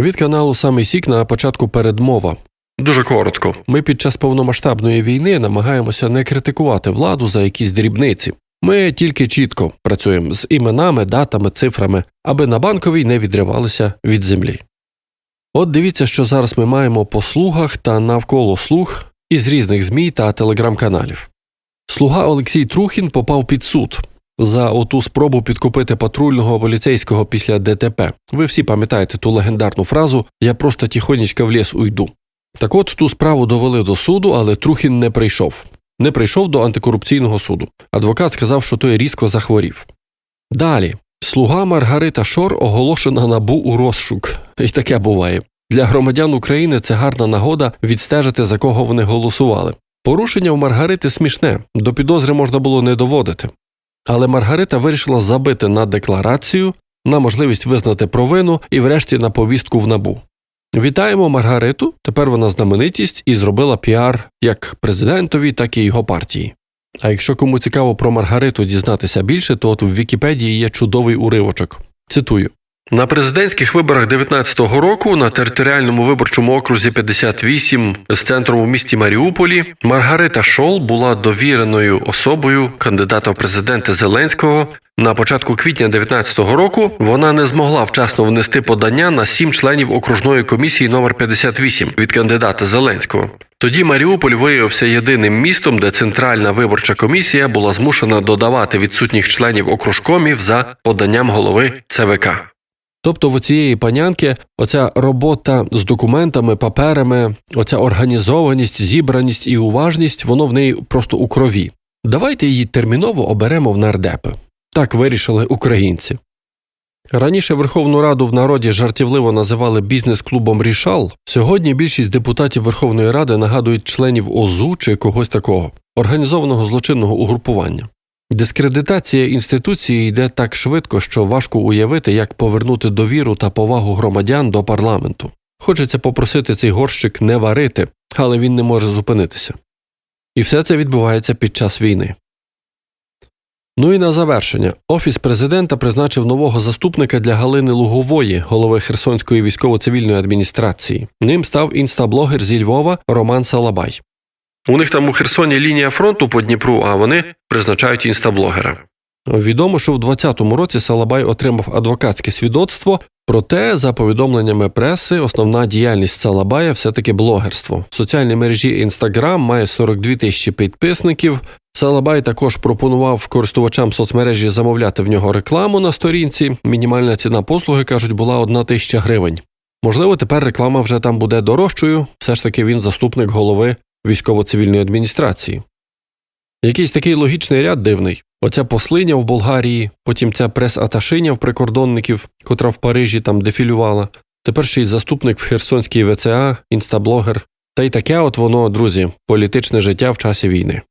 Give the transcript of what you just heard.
Від каналу Самий Сік на початку передмова. Дуже коротко. Ми під час повномасштабної війни намагаємося не критикувати владу за якісь дрібниці. Ми тільки чітко працюємо з іменами, датами, цифрами, аби на банковій не відривалися від землі. От дивіться, що зараз ми маємо по слугах та навколо слуг із різних ЗМІ та телеграм-каналів. Слуга Олексій Трухін попав під суд за оту спробу підкупити патрульного поліцейського після ДТП. Ви всі пам'ятаєте ту легендарну фразу Я просто тихонечко в ліс уйду. Так от ту справу довели до суду, але Трухін не прийшов. Не прийшов до антикорупційного суду. Адвокат сказав, що той різко захворів. Далі. Слуга Маргарита Шор оголошена набу у розшук. І таке буває. Для громадян України це гарна нагода відстежити, за кого вони голосували. Порушення у Маргарити смішне, до підозри можна було не доводити. Але Маргарита вирішила забити на декларацію, на можливість визнати провину і врешті на повістку в набу. Вітаємо Маргариту. Тепер вона знаменитість і зробила піар як президентові, так і його партії. А якщо кому цікаво про Маргариту дізнатися більше, то от в Вікіпедії є чудовий уривочок. Цитую. На президентських виборах 19-го року на територіальному виборчому окрузі 58 з центром у місті Маріуполі Маргарита Шол була довіреною особою кандидата в президенти Зеленського. На початку квітня 19-го року вона не змогла вчасно внести подання на сім членів окружної комісії номер 58 від кандидата Зеленського. Тоді Маріуполь виявився єдиним містом, де центральна виборча комісія була змушена додавати відсутніх членів окружкомів за поданням голови ЦВК. Тобто в цієї панянки оця робота з документами, паперами, оця організованість, зібраність і уважність, воно в неї просто у крові. Давайте її терміново оберемо в нардепи. Так вирішили українці. Раніше Верховну Раду в народі жартівливо називали бізнес-клубом Рішал. Сьогодні більшість депутатів Верховної Ради нагадують членів ОЗУ чи когось такого організованого злочинного угрупування. Дискредитація інституції йде так швидко, що важко уявити, як повернути довіру та повагу громадян до парламенту. Хочеться попросити цей горщик не варити, але він не може зупинитися. І все це відбувається під час війни. Ну і на завершення, Офіс президента призначив нового заступника для Галини Лугової, голови Херсонської військово-цивільної адміністрації. Ним став інстаблогер зі Львова Роман Салабай. У них там у Херсоні лінія фронту по Дніпру, а вони призначають інстаблогера. Відомо, що в 2020 році Салабай отримав адвокатське свідоцтво, проте, за повідомленнями преси, основна діяльність Салабая все-таки блогерство. В соціальній мережі Instagram має 42 тисячі підписників. Салабай також пропонував користувачам соцмережі замовляти в нього рекламу на сторінці. Мінімальна ціна послуги, кажуть, була 1 тисяча гривень. Можливо, тепер реклама вже там буде дорожчою, все ж таки він заступник голови військово-цивільної адміністрації. Якийсь такий логічний ряд дивний. Оця послиня в Болгарії, потім ця прес-аташиня в прикордонників, котра в Парижі там дефілювала, тепер ще й заступник в Херсонській ВЦА, інстаблогер. Та й таке от воно, друзі, політичне життя в часі війни.